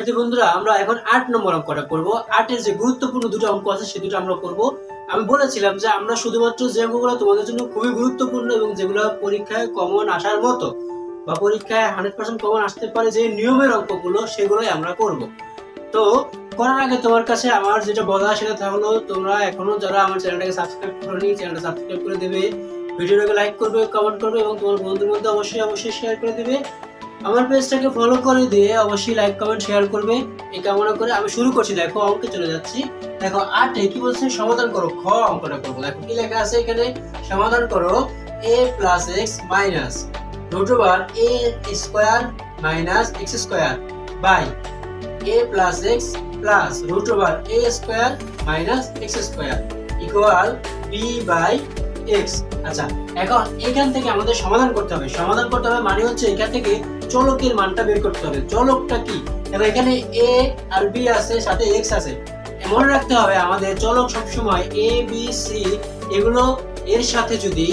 বন্ধুরা, আমরা এখন আট নম্বর অঙ্কটা করব। আটের যে গুরুত্বপূর্ণ দুটো অঙ্ক আছে, সে দুটো আমরা আমি বলেছিলাম যে, আমরা শুধুমাত্র যে অঙ্কগুলো তোমাদের জন্য খুবই গুরুত্বপূর্ণ এবং যেগুলো পরীক্ষায় কমন আসার মতো বা পরীক্ষায় হান্ড্রেড পার্সেন্ট কমন আসতে পারে যে নিয়মের অঙ্কগুলো, সেগুলোই আমরা করব। তো, করার আগে তোমার কাছে আমার যেটা বলা সেটা হলো, তোমরা এখনও যারা আমার চ্যানেলটাকে সাবস্ক্রাইব করনি, চ্যানেলটা সাবস্ক্রাইব করে দেবে। ভিডিওটাকে লাইক করবে কমেন্ট করবে এবং তোমার বন্ধুদের মধ্যে অবশ্যই অবশ্যই শেয়ার করে দেবে। আমার পেজটাকে ফলো করে দিয়ে অবশ্যই লাইক কমেন্ট শেয়ার করবে। এই কামনা করে আমি শুরু করছি। দেখো, অঙ্কে চলে যাচ্ছি। দেখো, আটে কি বলছে? সমাধান করো। খ অঙ্কটা করব। দেখো, কি লেখা আছে এখানে? সমাধান করো। A plus x minus root over a square minus x square by a plus x plus root over a square minus x square equal b by x আচ্ছা এখন এখান থেকে আমাদের সমাধান করতে হবে। সমাধান করতে হবে মানে হচ্ছে এখান থেকে চলকের মানটা বের করতে হবে। চলকটা কি? এখানে এ আর বি আছে, সাথে এক্স আছে। মনে রাখতে হবে আমাদের চলক সবসময় এ বি সি এগুলো এর সাথে যদি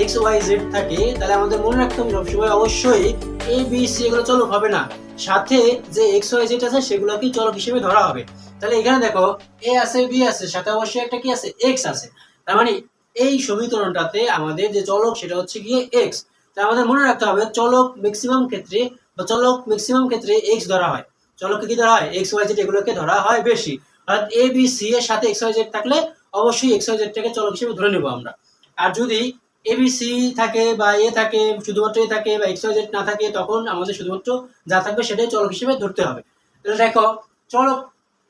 এক্স ওয়াই জেড থাকে, তাহলে আমাদের মনে রাখতে হবে সবসময় অবশ্যই এ বি সি এগুলো চলক হবে না। সাথে যে এক্স ওয়াই জেড আছে সেগুলোকে চলক হিসেবে ধরা হবে। তাহলে এখানে দেখো এ আছে বি আছে, সাথে অবশ্যই একটা কি আছে? এক্স আছে। তার মানে এই সমীকরণটাতে আমাদের যে চলক, সেটা হচ্ছে গিয়ে এক্স তাই আমাদের মনে রাখতে হবে চলক ম্যাক্সিমাম ক্ষেত্রে বা চলক ম্যাক্সিমাম ক্ষেত্রে এক্স ধরা হয়। চলককে কি ধরা হয়? এক্স ওয়াই জেড এগুলোকে ধরা হয় বেশি। অর্থাৎ এ বি সি এর সাথে এক্স ওয়াই জেড থাকলে অবশ্যই এক্স ওয়াই জেডটাকে চলক হিসেবে ধরে নেব আমরা। আর যদি এ বি সি থাকে বা এ থাকে, শুধুমাত্র এ থাকে বা এক্স ওয়াই জেড না থাকে, তখন আমাদের শুধুমাত্র যা থাকবে সেটাই চলক হিসেবে ধরতে হবে। তাহলে দেখো, চলক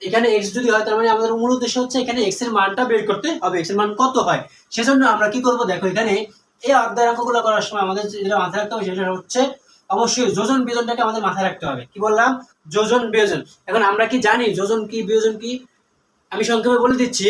এখানে এক্স যদি হয়, তার মানে আমাদের মূল উদ্দেশ্য হচ্ছে এখানে এক্সের মানটা বের করতে হবে। এক্সের মান কত হয়? সেজন্য আমরা কি করব? দেখো এখানে এই অধ্যায় অঙ্কগুলো করার সময় আমাদের যেটা মাথায় রাখতে হবে সেটা হচ্ছে অবশ্যই যোজন বিয়োজনটাকে আমাদের মাথায় রাখতে হবে। কি বললাম? যোজন বিয়োজন। এখন আমরা কি জানি যোজন কি, বিয়োজন কি? আমি সংক্ষেপে বলে দিচ্ছি।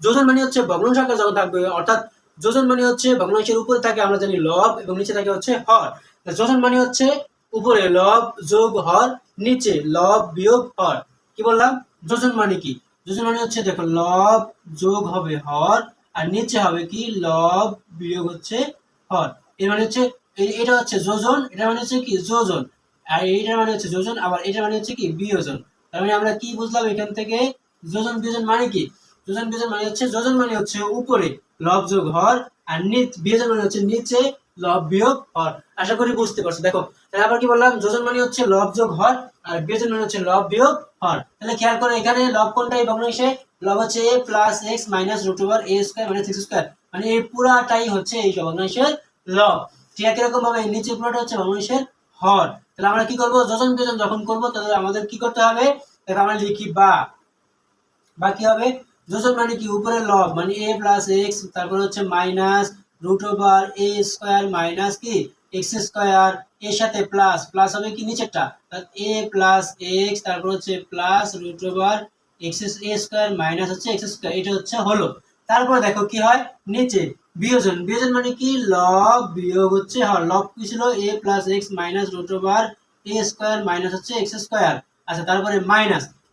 যোজন মানে হচ্ছে ভগ্নাংশ আকার যখন থাকবে, অর্থাৎ যোজন মানে হচ্ছে ভগ্নাংশের উপরে থাকে, আমরা জানি লব, এবং নিচে থাকে হচ্ছে হর। যোজন মানে হচ্ছে উপরে লব, যোগ, হর, নিচে লব, বিয়োগ, হর। কি বললাম? যোজন মানে কি? যোজন মানে হচ্ছে দেখো, লব, যোগ হবে হর আর নিচে হবে কি? লব বিয়োগ হচ্ছে হর। এর মানে হচ্ছে এটা হচ্ছে যোজন এটা মানে হচ্ছে কি? যোজন। আর এইটার মানে হচ্ছে যোজন, আবার এটা মানে হচ্ছে কি? বিয়োজন। তার মানে আমরা কি বুঝলাম এখান থেকে? যোজন, বিয়োজন মানে কি? যোজন, বিয়োজন মানে হচ্ছে, যোজন মানে হচ্ছে উপরে লব যোগ হর, আর নিচ, বিয়োজন মানে হচ্ছে নিচে লব বিয়োগ হর। আশা করি বুঝতে পারছ। দেখো, তাহলে আবার কি বললাম? যোজন মানে হচ্ছে লব যোগ হর, আর বিয়োজন মানে হচ্ছে লব বিয়োগ হর। তাহলে খেয়াল করো এখানে লব কোনটা এই ভগ্নাংশে লব হচ্ছে a plus x minus root over a square minus square মানে এই পুরাটাই হচ্ছে এই ভগ্নাংশের লব ঠিক ভাবে নিচে পুরোটা হচ্ছে ভগ্নাংশের হর। তাহলে আমরা কি যখন তাহলে আমাদের কি করতে হবে? দেখো আমরা লিখি বা। বা কি হবে? যোজন মানে কি? উপরে লব মানে এ প্লাস এক্স তারপর হচ্ছে minus root over a square minus কি? এক্স স্কোয়ার এর সাথে প্লাস প্লাস হবে কি নিচেরটা? এ প্লাস এক্স তারপর হচ্ছে প্লাস রুট ওভার মাইনাস আচ্ছা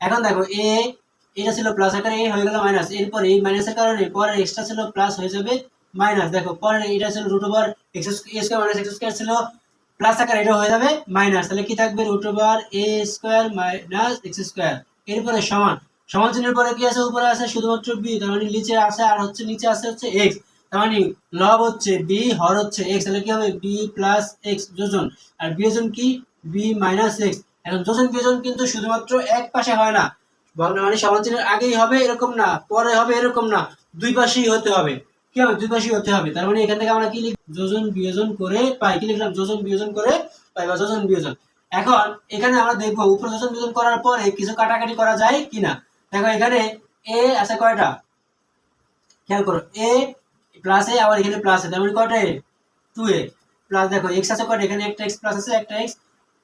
এখন দেখো এ এটা ছিল প্লাস আকারে এ হয়ে গেল মাইনাস এরপর এই মাইনাসের কারণে পরে এক্সট্রা ছিল প্লাস হয়ে যাবে মাইনাস দেখো পরে এটা ছিল root over square minus x square ছিল প্লাস আকারে এটা হয়ে যাবে মাইনাস তাহলে কি থাকবে? Root over a square minus x square এরপরে সমান। সমান চিহ্নের পরে কি আছে? উপরে আছে শুধুমাত্র বি তার মানে নিচে আছে আর হচ্ছে নিচে আছে হচ্ছে এক্স তার মানে লব হচ্ছে বি হর হচ্ছে এক্স তাহলে কি হবে? বি প্লাস এক্স যোজন। আর বিয়োজন কি? বি মাইনাস এক্স এখন যোজন বিয়োজন কিন্তু শুধুমাত্র এক পাশে হয় না। মানে সমান চিহ্নের আগেই হবে এরকম না, পরে হবে এরকম না। দুই পাশেই হতে হবে। কি হবে? দুই পাশেই হতে হবে। তার মানে এখান থেকে আমরা কি লিখ যোজন বিয়োজন করে পাই। কি লিখলাম? যোজন বিয়োজন করে পাই বা যোজন বিয়োজন। এখন এখানে আমরা দেখব উপরে যোজন বিয়োজন করার পরে কিছু কাটাকাটি করা যায় কিনা? দেখো এখানে এ আছে কয়টা? খেয়াল করো এ প্লাস এ আবার এখানে প্লাস এ তার মানে কয়টা এ টু এ প্লাস দেখো এক্স আছে কয়টা? এখানে একটা এক্স প্লাস আছে, একটা এক্স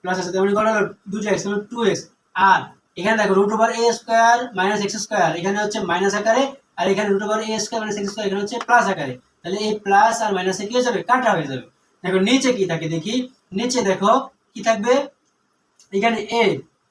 প্লাস আছে তার মানে কয়টা দুটো এক্স টু এক্স আর এখানে দেখো root over a square minus x square এখানে হচ্ছে মাইনাস আকারে, আর এখানে root over a square minus x square এখানে হচ্ছে প্লাস আকারে। তাহলে এই প্লাস আর মাইনাসে কি হয়ে যাবে? কাটা হয়ে যাবে। দেখো, নিচে কি থাকে দেখি? নিচে দেখো, কি থাকবে? এখানে এ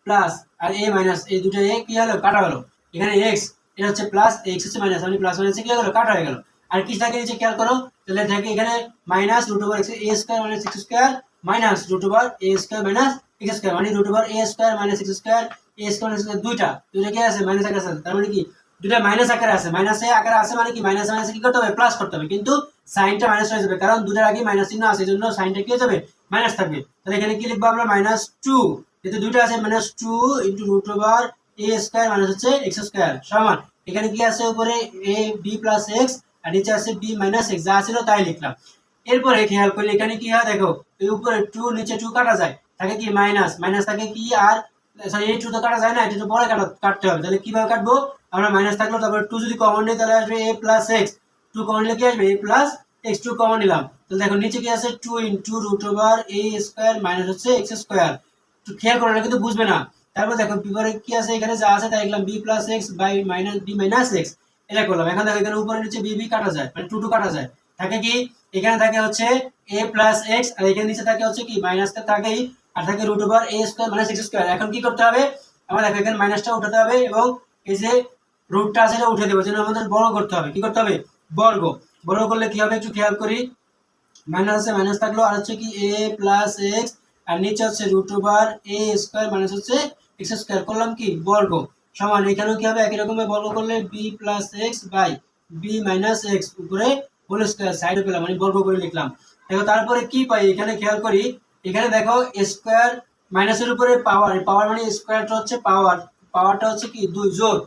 প্লাস আর এ মাইনাস এই দুটো এ কি হলো? কাটা হলো। এখানে এক্স এটা হচ্ছে প্লাস এক্স হচ্ছে মাইনাস মানে প্লাস মাইনাসে কি হলো কাটা হয়ে গেল। আর কি থাকে নিচে খেয়াল করো? তাহলে থাকে এখানে minus root over a square minus x square minus root over a square minus x square মানে root over a square minus x square a square square দুইটা। দুইটা কি আছে? মাইনাস আকারে আছে। তার মানে কি? দুইটা মাইনাস আকারে আছে। মাইনাসে আকারে আছে মানে কি? মাইনাস মাইনাস কি করতে হবে? প্লাস করতে হবে। কিন্তু সাইনটা মাইনাস হয়ে যাবে। কারণ দুটার আগে মাইনাস চিহ্ন আছে, এই জন্য সাইনটা কি হয়ে যাবে? মাইনাস থাকবে। তাহলে এখানে কি লিখব আমরা? মাইনাস টু যেহেতু দুইটা আছে minus two into root over a square minus হচ্ছে এক্স স্কোয়ার সমান। এখানে কি আছে উপরে? এ বি প্লাস এক্স আর নিচে আছে বি মাইনাস এক্স যা ছিল তাই লিখলাম। এরপরে খেয়াল করলে এখানে কি হয়? দেখো, এই উপরে টু নিচে টু কাটা যায়। থাকে কি? মাইনাস মাইনাস থাকে কি? আর সরি এই টু তো কাটা যায় না, এটা তো পরে কাটা, কাটতে হবে। তাহলে কীভাবে কাটবো? আমরা মাইনাস থাকল তারপর টু যদি কমন নিই, তাহলে আসবে a plus x two common নিলে কি আসবে? A plus x two common নিলাম। তাহলে দেখো, নিচে কি আছে? Two into root over a square minus হচ্ছে এক্স স্কোয়ার খেয়াল করো না, কিন্তু বুঝবে না। তারপর দেখো বিপরে কি আছে? এখানে যা আছে তাই লিখলাম b plus x by minus b minus x এটা করলাম। এখন দেখো, এখানে উপরে নিচে বি বি কাটা যায় মানে টু টু কাটা যায়। থাকে কি? এখানে থাকে হচ্ছে এ প্লাস এক্স আর এখানে নিচে থাকে হচ্ছে কি? মাইনাসটা থাকেই, আর থাকে root over a square minus x square এখন কি করতে হবে? আমার দেখো, এখানে মাইনাসটা উঠাতে হবে, এবং এই যে রুটটা আছে, এটা উঠে দেবো। যেন আমাদের বড় করতে হবে। কি করতে হবে? বর্গ। বর্গ করলে কি হবে? একটু খেয়াল করি। মাইনাস আছে মাইনাস থাকল, আর হচ্ছে কি এ প্লাস এক্স আর নিচে হচ্ছে root over a square minus হচ্ছে এক্স স্কোয়ার করলাম কি? বর্গ। সমান, এখানেও কি হবে? একই রকমের বর্গ করলে b plus x by b minus x উপরে হোল স্কোয়ার সাইডে পেলাম মানে বর্গ করে লিখলাম। দেখো, তারপরে কি পাই? এখানে খেয়াল করি, এখানে দেখো স্কোয়ার মাইনাসের উপরে পাওয়ার পাওয়ার মানে স্কোয়ারটা হচ্ছে পাওয়ার পাওয়ারটা হচ্ছে কি? দুই জোর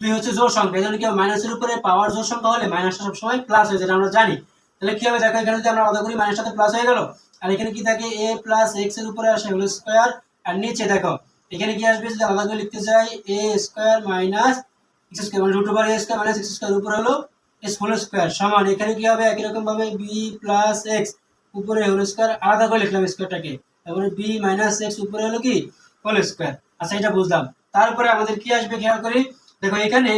দুই হচ্ছে জোর সংখ্যা, এই জন্য কি মাইনাসের উপরে পাওয়ার জোর সংখ্যা হলে মাইনাসটা সবসময় প্লাস হয়ে যেটা আমরা জানি। তাহলে কি হবে? দেখো, এখানে যদি আমরা আলাদা করি মাইনাসটা তো প্লাস হয়ে গেল। আর এখানে কি থাকে? এ প্লাস এক্সের উপরে আসে হোল স্কোয়ার আর নিচে দেখো, এখানে কি আসবে? যদি আলাদা করে লিখতে চাই a square minus x square মানে root over a square minus x square উপরে হলো এস হোল স্কোয়ার সমান। এখানে কি হবে? একই রকম ভাবে বি প্লাস এক্স উপরে হোল স্কোয়ার আলাদা করে লিখলাম স্কোয়ারটাকে তারপরে বি মাইনাস এক্স উপরে হলো কি? হোল স্কোয়ার আচ্ছা এটা বুঝলাম। তারপরে আমাদের কি আসবে? খেয়াল করি। দেখো, এখানে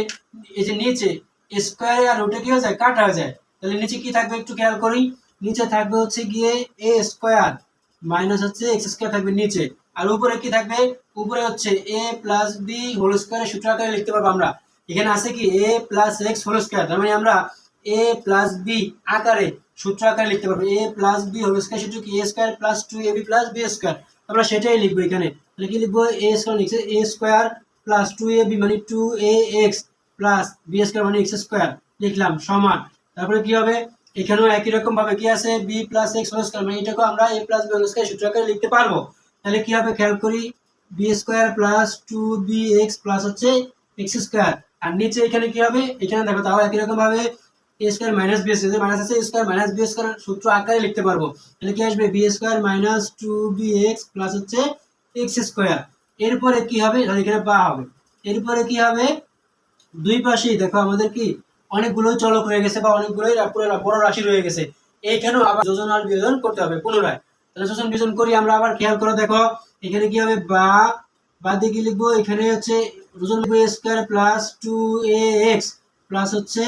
এই যে নিচে স্কোয়ার আর রুটে কি হয়ে যায়? কাটা হয়ে যায়। তাহলে নিচে কি থাকবে? একটু খেয়াল করি। নিচে থাকবে হচ্ছে গিয়ে এ স্কোয়ার মাইনাস হচ্ছে এক্স স্কোয়ার থাকবে নিচে। আর উপরে কি থাকবে? উপরে হচ্ছে এ প্লাস বি হোল স্কোয়ারের সূত্র আকারে লিখতে পারব আমরা। এখানে আছে কি? A plus x whole square তার মানে আমরা এ প্লাস বি আকারে সূত্র আকারে লিখতে পারব। A plus b whole square সূত্র কি? A square plus two a b plus b square আমরা সেটাই লিখব এখানে। তাহলে কি লিখব? এ স্কোয়ার লিখছে a square plus two a b মানে two a x plus b square মানে এক্স স্কোয়ার লিখলাম, সমান। তারপরে কি হবে? এখানেও একই রকম ভাবে কি আছে? B plus x whole square মানে এটাকে আমরা a plus b whole square আকারে লিখতে পারব। তাহলে কি হবে? খেয়াল করি b square plus two b x plus হচ্ছে এক্স স্কোয়ার আর নিচে এখানে কি হবে? এখানে দেখো, তাও একই রকম ভাবে a square minus b square minus আছে স্কোয়ার মাইনাস বি স্কোয়ার সূত্র আকারে লিখতে পারব। তাহলে কি আসবে? B square minus two b x plus হচ্ছে এক্স স্কোয়ার এরপরে কি হবে? এখানে বা হবে। এরপরে কি হবে? দুই পাশেই, দেখো আমাদের কি অনেকগুলো চলক রয়ে গেছে বা অনেকগুলোই বড় রাশি রয়ে গেছে। এইখানেও আবার যোজন আর বিয়োজন করতে হবে পুনরায়। তাহলে যোজন বিয়োজন করি, আমরা আবার খেয়াল করে দেখো, এখানে কি হবে? বা বা দিকে লিখব? এখানে হচ্ছে যোজন লিখব square plus two a x plus হচ্ছে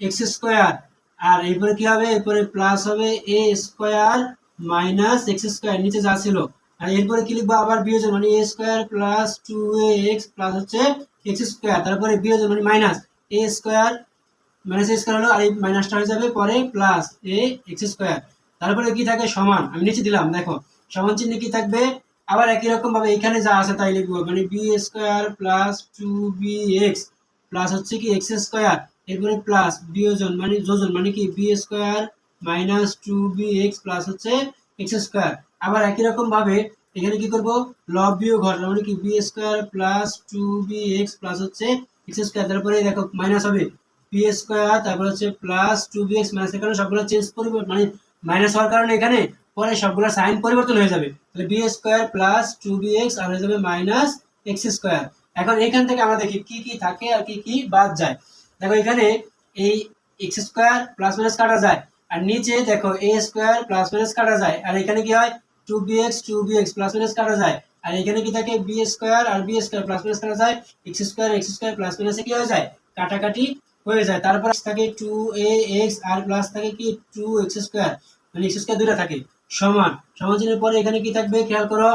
এক্স স্কোয়ার আর এরপরে কি হবে? এরপরে প্লাস হবে a square minus x square নিচে যা ছিল। আর এরপরে কি লিখব? আবার বিয়োজন মানে a square plus two a x plus হচ্ছে এক্স স্কোয়ার তারপরে বিয়োজন মানে minus a square minus square হলো আর এই মাইনাসটা হয়ে যাবে পরে প্লাস এ এক্স স্কোয়ার তারপরে কি থাকে? সমান। আমি নিচে দিলাম, দেখো। সমান চিহ্নে কি থাকবে? আবার একই রকম ভাবে এখানে যা আছে তাই লিখব। মানে b square plus two b x plus হচ্ছে কি এক্স স্কোয়ার এরপরে প্লাস বিয়োজন মানে যোজন মানে কি? B square minus two b x plus হচ্ছে এক্স স্কোয়ার আবার একই রকম ভাবে এখানে কি করব? লব বিয়োগ ঘর মানে কি? B square plus two b x plus হচ্ছে এক্স স্কোয়ার তারপরে দেখো মাইনাস হবে। বি স্কোয়ার তারপর হচ্ছে plus two b x minus এখানে সবগুলো চেঞ্জ করবে মানে মাইনাস হওয়ার কারণে এখানে পরে সবগুলো সাইন পরিবর্তন হয়ে যাবে। তাহলে b square plus two b আর হয়ে যাবে মাইনাস এক্স স্কোয়ার এখন এখান থেকে আমরা দেখি কি কি থাকে আর কি কি বাদ যায়। দেখো এখানে এই এক্স স্কোয়ার প্লাস মাইনাস কাটা যায়, আর নিচে দেখো এ স্কোয়ার প্লাস মাইনাস কাটা যায়, আর এখানে কি হয়? Two b x two b x plus minus কাটা যায়। আর এখানে কি থাকে? বি স্কোয়ার আর বি স্কোয়ার প্লাস মাইনাস কাটা যায়। X square x square plus মাইনাসে কি হয়ে যায়? কাটাকাটি হয়ে যায়। তারপর থাকে টু এ এক্স আর প্লাস থাকে কি? টু এক্স স্কোয়ার মানে এক্স স্কোয়ার দুটা থাকে। সমান। সমান চিহ্নের পরে এখানে কি থাকবে? খেয়াল করো।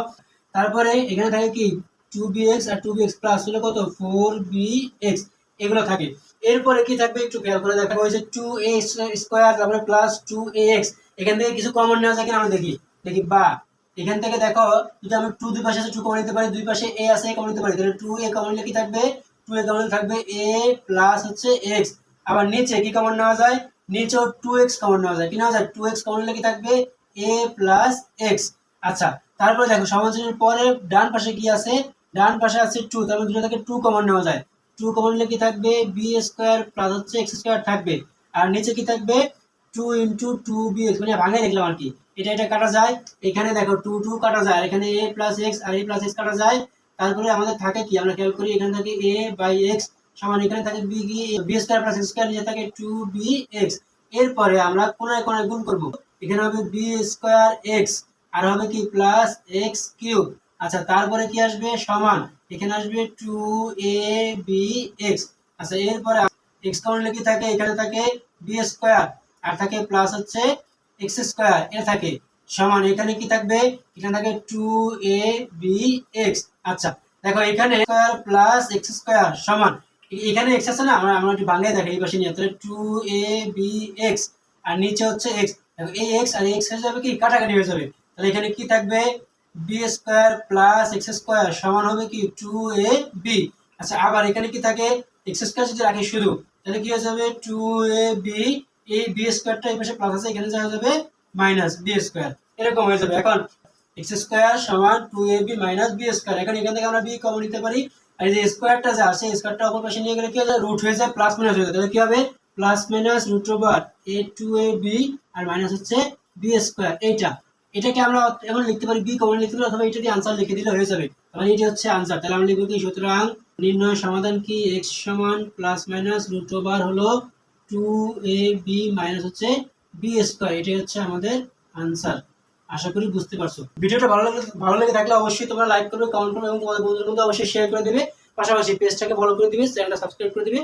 তারপরে এখানে থাকে কি? টু বি এক্স আর টু বি এক্স প্লাস হলে কত? ফোর বি এক্স এগুলো থাকে। এরপরে কি থাকবে? একটু খেয়াল করে দেখা হয়েছে। টু এ স্কোয়ার তারপরে প্লাস টু এ এক্স এখান থেকে কিছু কমন নেওয়া যায় কিনা আমরা দেখি। দেখি, বা। এখান থেকে দেখো, যদি আমি টু দুই পাশে আছে টু কমন নিতে পারি, দুই পাশে এ আছে কমন নিতে পারি। তাহলে টু এ কমন নিলে কি থাকবে? টু এ কমন থাকবে এ প্লাস হচ্ছে এক্স আবার নিচে কি কমন নেওয়া যায়? নিচেও টু এক্স কমন নেওয়া যায়। কি নেওয়া যায়? টু এক্স কমন কি থাকবে? এ প্লাস এক্স আচ্ছা তারপরে দেখো সমাধানের পরে ডান পাশে কি আছে? ডান পাশে আছে টু তার মধ্যে থেকে টু কমন নেওয়া যায়। টু কমন কি থাকবে? বি স্কোয়ার প্লাস হচ্ছে এক্স স্কোয়ার থাকবে। আর নিচে কি থাকবে? Two into two b x মানে ভাঙে দেখলাম আর কি। এটা এটা কাটা যায়। এখানে দেখো টু টু কাটা যায়। এখানে এ প্লাস এক্স আর এ প্লাস এক্স কাটা যায়। তারপরে আমাদের থাকে কি? আমরা খেয়াল করি, এখানে থাকে এ বাই এক্স সমান এখানে থাকে b b square plus square নিচে থাকে টু বি এক্স এরপরে আমরা কোনায় কোনায় গুণ করব। এখানে হবে বি স্কোয়ার এক্স আর হবে কি? প্লাস এক্স কিউব আচ্ছা তারপরে কি আসবে? সমান। এখানে আসবে টু এ বি এক্স আচ্ছা এরপরে এক্স কমন কি থাকে? এখানে থাকে বি স্কোয়ার আর থাকে প্লাস হচ্ছে এক্স স্কোয়ার এ থাকে। সমান, এখানে কি থাকবে? এখানে থাকে টু এ বি এক্স আচ্ছা দেখো এখানে স্কোয়ার প্লাস এক্স স্কোয়ার সমান। এখানে এক্স আছে না? আমরা আমরা একটু বাংলায় দেখি এই পাশে নিয়ে। তাহলে টু এ বি এক্স আর নিচে হচ্ছে এক্স দেখো, এই এক্স আর এক্স হয়ে যাবে কি? কাটাকাটি হয়ে যাবে। তাহলে এখানে কি থাকবে? B square plus x square সমান হবে কি? টু এ বি আচ্ছা আবার এখানে কি থাকে? এক্স স্কোয়ার যদি রাখি শুধু, তাহলে কি হয়ে যাবে? টু এ বি এই বি স্কোয়ারটা এই পাশে প্লাস আছে, এখানে যা হয়ে যাবে মাইনাস বি স্কোয়ার এরকম হয়ে যাবে। এখন এক্স স্কোয়ার সমান two a b minus b square এখন এখান থেকে আমরা বি কমন নিতে পারি। আর যে স্কোয়ারটা যা আছে স্কোয়ারটা অপর পাশে নিয়ে গেলে কি হয়ে যায় রুট হয়ে যায় প্লাস মাইনাস হয়ে যায় তাহলে কি হবে? Plus minus root over a two a b R minus হচ্ছে বি স্কোয়ার এইটা। এটাকে আমরা এখন লিখতে পারি বি কমন লিখতে পারি অথবা এটা দিয়ে আনসার লিখে দিলে হয়ে যাবে। তাহলে এটি হচ্ছে আনসার তাহলে আমরা লিখব কি? সুতরাং নির্ণয় সমাধান কি? এক্স সমান প্লাস মাইনাস রুট ওভার হলো টু এ বি মাইনাস হচ্ছে বি স্কোয়ার এটাই হচ্ছে আমাদের আনসার আশা করি বুঝতে পারছ। ভিডিওটা ভালো লাগলে ভালো লেগে থাকলে অবশ্যই তোমরা লাইক করবে কমেন্ট করবে, এবং তোমাদের বন্ধুদের মধ্যে অবশ্যই শেয়ার করে দেবে। পাশাপাশি পেজটাকে ফলো করে দিবে চ্যানেলটা সাবস্ক্রাইব করে দিবে।